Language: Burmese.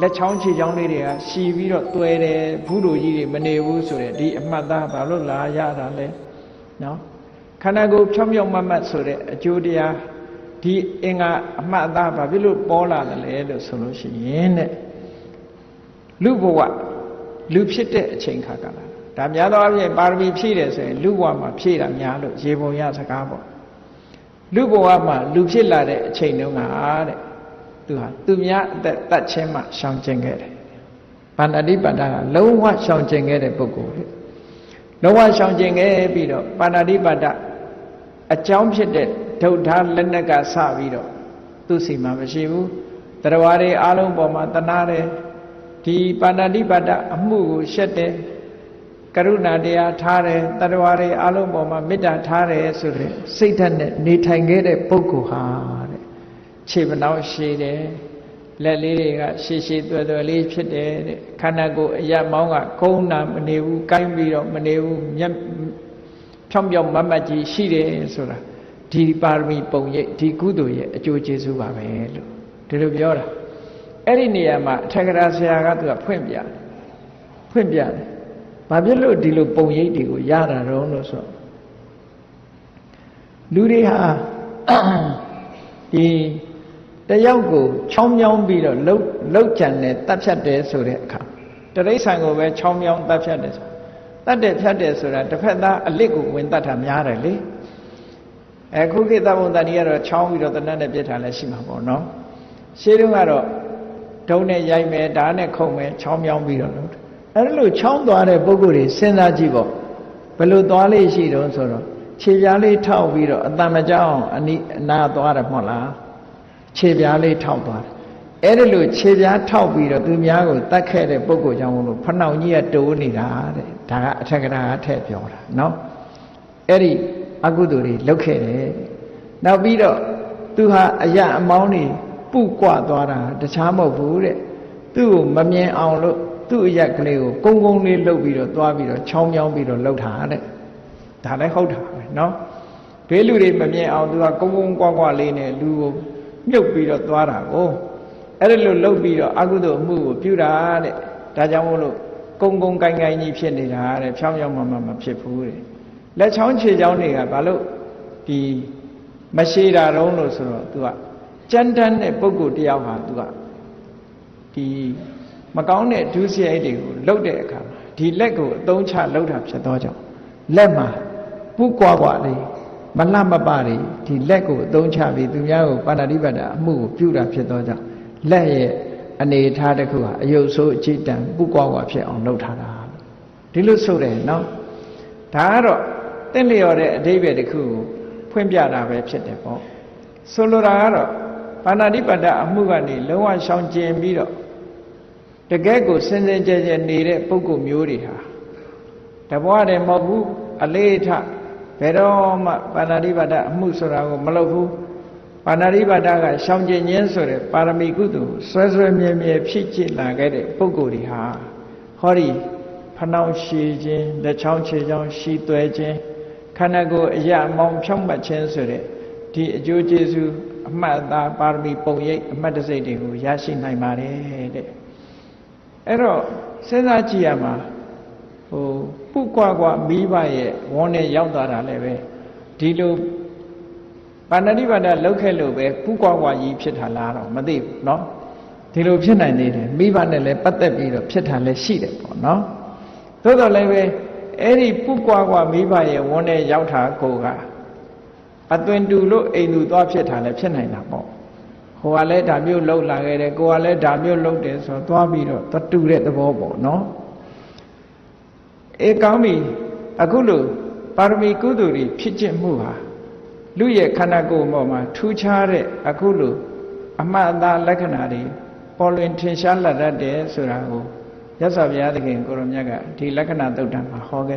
လက်ချောင်းခြေချောင်းလေးတွေကရှည်ပြီးတော့တွဲတယ်ဘူးလိုကြီးတွေမနေဘူးဆိုတဲ့ဒီအမှတ်သားဘာလို့လာရတာလဲနော်ခန္ဓာကိုယ်ဖြောင်းဖြောင်းမတ်မတ်ဆိုတဲ့အကျိုးတရားဒီအင်္ဂါအမှတ်သားဘာဖြစ်လို့ပေါ်လာတယ်လဲလို့ဆိုလို့ရှိရင်တဲ့လူဘဝလူဖြစ်တဲ့အချိန်ခါကလာဒါများသောအားဖြင့်ပါရမီဖြည့်တယ်ဆိုရင်လူဘဝမှာဖြည့်တာများလို့ရေပုံရစကားပေါ့လူဘဝမှာလူဖြစ်လာတဲ့အချိန်တုန်းကတဲ့ သူဟာသူများအသက်တတ်ချင်းမှရှောင်ကျင်ခဲ့တယ်ဗန္တတိပတ္တကလုံးဝရှောင်ကျင်ခဲ့တဲ့ပုဂ္ဂိုလ်လေလုံးဝရှောင်ကျင်ခဲ့ပြီးတော့ပါဏာတိပတ္တအကြောင်းဖြစ်တဲ့ဒုဋ္ဌလက်နက်ကစပြီးတော့သူ့စီမှာမရှိဘူးတရားတွေအားလုံးပေါ်မှာတနာတယ်ဒီပါဏာတိပတ္တအမှုကိုရှက်တယ်ကရုဏာတရားထားတယ်တရားတွေအားလုံးပေါ်မှာမေတ္တာထားတယ်ဆိုတဲ့စိတ်ဓာတ်နဲ့နေထိုင်ခဲ့တဲ့ပုဂ္ဂိုလ်ဟာတဲ့ ခြေမနှောက်ရှည်တယ်လက်လေးတွေကရှည်ရှည်သွယ်သွယ်လေးဖြစ်တယ်တဲ့ခန္ဓာကိုယ်အရမောင်းကကုန်းတာမနေဘူးကိုင်းပြီးတော့မနေဘူးမျက်ဖြောင်းပြောင်းမတ်မတ်ကြီးရှိတယ်ဆိုတာဒီပါရမီပုံရိပ်ဒီကုသိုလ်ရဲ့အကျိုးကျေးဇူးပါပဲလို့ဒီလိုပြောတာအဲ့ဒီနေရာမှာအထက်ကရာဆရာကသူကဖွင့်ပြတယ်ဖွင့်ပြတယ်ဘာဖြစ်လို့ဒီလိုပုံရိပ်တွေကိုရတာတော့လို့ဆိုတော့လူတွေဟာဒီ တယောက်ကိုချောင်းမြောင်းပြီးတော့လှုပ်လှုပ်ကြံတယ်တတ်ဖြတ်တယ်ဆိုတဲ့အခါတရိษံကိုပဲချောင်းမြောင်းတတ်ဖြတ်တယ်ဆိုတတ်တယ်ဖြတ်တယ်ဆိုတာတစ်ဖက်သားအလစ်ကိုဝင်တတ်တာများတယ်လေအခုခေတ်သဘုံတဏီကတော့ချောင်းပြီးတော့တဏှတ်နဲ့ပြစ်ထားလဲရှိမှာပေါ့နော်ရှင်းတုန်းကတော့ဒုံနဲ့ရိုက်မယ်ဓာတ်နဲ့ခုံမယ်ချောင်းမြောင်းပြီးတော့လုပ်တယ်အဲဒီလိုချောင်းသွားတဲ့ပုံကိုယ်တွေစဉ်းစားကြည့်ပေါ့ဘယ်လိုသွားလေးရှိတုံးဆိုတော့ခြေပြားလေးထောက်ပြီးတော့အတန်မကြောက်အောင်အနီးအနာသွားတယ်မဟုတ်လား ခြေပြားလေးထောက်သွားတယ်အဲ့ဒီလိုခြေပြားထောက်ပြီးတော့သူများကိုတတ်ခဲ့တဲ့ပုံကိုယ်ကြောင့်မလို့ဖနှောင်ကြီးကတိုးနေတာတဲ့ဒါကအထက်ကရာအထက်ပြောတာနော်အဲ့ဒီအကုသိုလ်တွေလုပ်ခဲ့တယ်နောက်ပြီးတော့သူဟာအယအမောင်းတွေပုကွသွားတာတခြားမဟုတ်ဘူးတဲ့သူ့ကိုမမြင်အောင်လို့သူ့အရက်ကလေးကိုကုန်းကုန်းလေးလှုပ်ပြီးတော့သွားပြီးတော့ချောင်းချောင်းပြီးတော့လှုပ်တာတဲ့ဒါလည်းဟုတ်တာပဲเนาะဘေးလူတွေမမြင်အောင်သူကကုန်းကုန်းကွာကွာလေးနဲ့လူကို မြုပ်ပြီးတော့သွားတာကိုအဲ့ဒါလိုလှုပ်ပြီးတော့အကုသိုလ်အမှုကိုပြုတာတဲ့ဒါကြောင့်မို့လို့ကုန်းကုန်းကိုင်းကိုင်းကြီးဖြစ်နေတာတဲ့ဖြောင်းဖြောင်းမမမဖြစ်ဘူးတဲ့လက်ချောင်းခြေချောင်းတွေကဘာလို့ဒီမရှိတာတုံးလို့ဆိုတော့သူကကြမ်းတမ်းတဲ့ပုဂ္ဂိုလ်တယောက်ဟာသူကဒီမကောင်းတဲ့ဒုစရိုက်တွေကိုလှုပ်တဲ့အခါမှာဒီလက်ကိုအသုံးချလှုပ်တာဖြစ်သောကြောင့်လက်မှာပုကွာကွာလေး မလှမပတွေဒီလက်ကိုအသုံးချပြီးသူများကိုပါဏာတိပတ္တအမှုကိုပြုတာဖြစ်သောကြောင့်လက်ရဲ့အနေထားတစ်ခုဟာအယုတ်ဆိုးအကြည့်တန်ပုကွာကွာဖြစ်အောင်လှုပ်ထားတာဒီလိုဆိုတယ်နော်ဒါကတော့တင့်လျော်တဲ့အဓိပ္ပာယ်တစ်ခုကိုဖွင့်ပြတာပဲဖြစ်တယ်ပေါ့ဆိုလိုတာကတော့ပါဏာတိပတ္တအမှုကနေလုံးဝရှောင်ကျင်ပြီးတော့တကယ်ကိုစင်စင်ကြဲကြဲနေတဲ့ပုဂ္ဂိုလ်မျိုးတွေဟာတဘွားတယ်မဟုတ်ဘူးအလေးထ ဘယ်တော့မှပါဏာတိပတ္တအမှုဆိုတာကိုမလုပ်ဘူးပါဏာတိပတ္တကရှောင်ကျင်ခြင်းဆိုတဲ့ပါရမီကုသိုလ်ဆွဲဆွဲမြဲမြဲဖြစ်ကျင်လာခဲ့တဲ့ပုဂ္ဂိုလ်တွေဟာဟောဒီဖနှောင်းရှည်ခြင်းလက်ချောင်းခြေချောင်းရှည်သွဲခြင်းခန္ဓာကိုယ်အရာမောင်ဖြောင့်မတ်ခြင်းဆိုတဲ့ဒီအကျိုးကျေးဇူးအမှတ်အသားပါရမီပုံရိပ်အမှတ်တစိတ်တွေကိုရရှိနိုင်ပါတယ်တဲ့အဲ့တော့စဉ်းစားကြည့်ရမှာ ဟိုပုကွာကွာမိဘရဲ့ဝန်းနဲ့ရောက်သွားတာလည်းပဲဒီလိုပါဏိပါဒလောက်ခဲ့လို့ပဲပုကွာကွာကြီးဖြစ်တာလားတော့မသိဘူးเนาะဒီလိုဖြစ်နိုင်နေတယ်မိဘနဲ့လည်းပတ်သက်ပြီးတော့ဖြစ်တာလည်းရှိတယ်ပေါ့เนาะသို့တော်လည်းပဲအဲ့ဒီပုကွာကွာမိဘရဲ့ဝန်းနဲ့ရောက်တာကိုကအသွင်တူလို့အိမ်သူသွားဖြစ်တာလည်းဖြစ်နိုင်တာပေါ့ဟိုကလည်းဒါမျိုးလှုပ်လာခဲ့တယ်ကိုကလည်းဒါမျိုးလှုပ်တယ်ဆိုတော့သွားပြီးတော့တတူတဲ့သဘောပေါ့နော် အေးကောင်းပြီအခုလို့ပါရမီကုသိုလ်တွေဖြစ်ခြင်းမှုဟာလူရဲ့ခန္ဓာကိုယ်ပေါ်မှာထူးခြားတဲ့အခုလို့အမှတ်အသားလက္ခဏာတွေပေါ်လွင်ထင်ရှားလာတတ်တယ်ဆိုတာကိုရသော်ဘုရားသခင်ကိုရမြတ်ကဒီလက္ခဏာသုတ်တံမှာဟောခဲ့